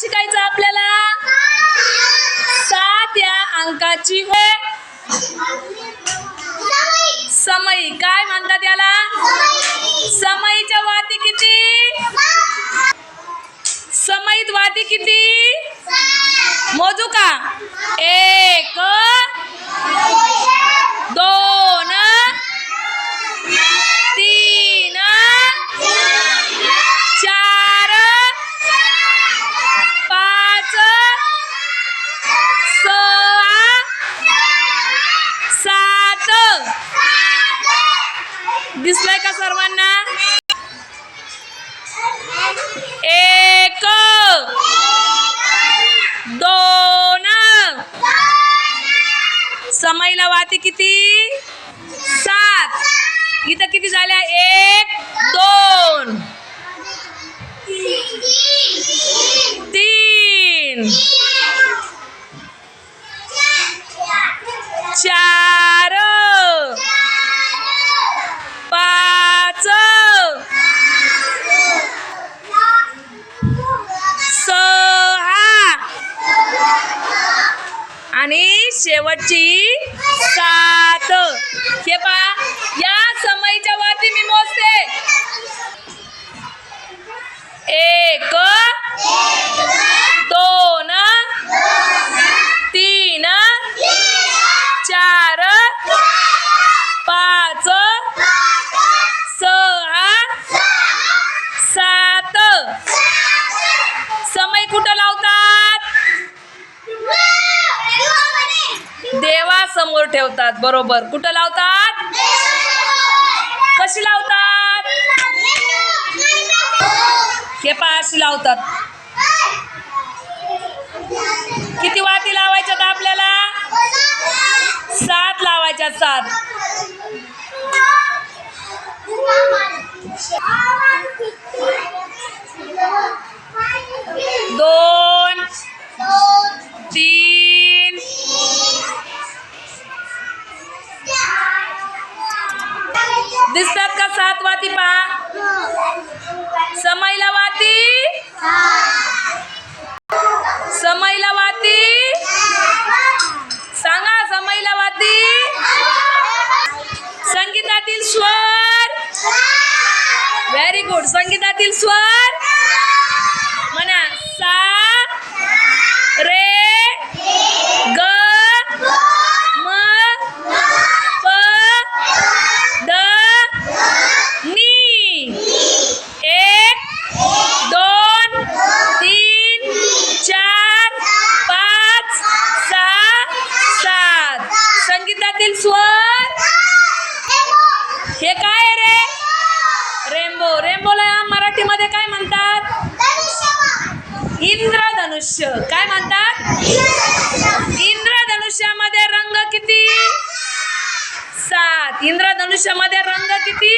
शिकायचं आपल्याला? सात या अंकाची होय. समय काय म्हणतात याला? समईच्या वाती किती? समयीत वाती किती? मोजू का? एक. दिसलाय का सर्वांना? आणि शेवटची सात हे समोर ठेवतात बरोबर. कुठं लावतात? कशी लावतात? हे अशी लावतात. किती वाती लावायच्यात आपल्याला? सात लावायच्या सात. दोन दिसतात का सात वाती पहा? समयला वाती? समयला वाती? सांगा समयला वाती? संगीतातील स्वर? व्हेरी गुड संगीतातील स्वर? म्हणा सा रे ग म प द नी एक दोन तीन चार पाच सहा सात संगीतातील स्वर हे काय आहे रे रेम्बो रेम्बोला मराठीमध्ये काय म्हणतात इंद्रधनुष्य काय म्हणतात? इंद्रधनुष्यामध्ये रंग किती? सात. इंद्रधनुष्यामध्ये रंग किती?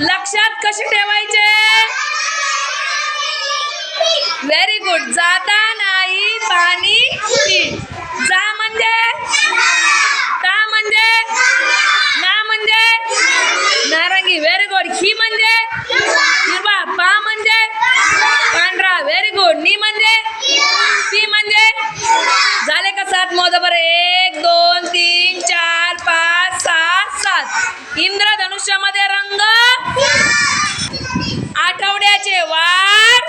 लक्षात कसे ठेवायचे? व्हेरी गुड जाता नाही पाणी जा म्हणजे? का म्हणजे? ना म्हणजे? नारंगी. व्हेरी गुड ही म्हणजे? हिरवा. पा म्हणजे पांढरा व्हेरी गुड नी म्हणजे? ती म्हणजे? झाले का सात मोजा बरं एक दोन तीन चार पाच सात सात. इंद्रधनुष्यामध्ये रंग? आठवड्याचे वार?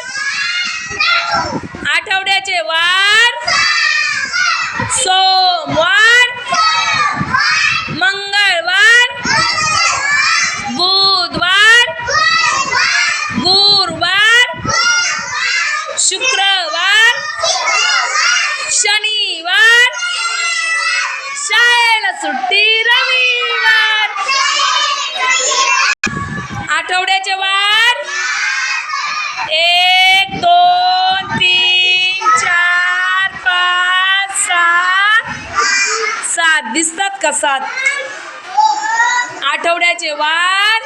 आठवड्याचे वार? सोमवार शनिवार शाळेला सुट्टी रविवार. आठवड्याचे वार. एक दोन तीन चार पाच सहा. सात दिसतात का सात? आठवड्याचे वार.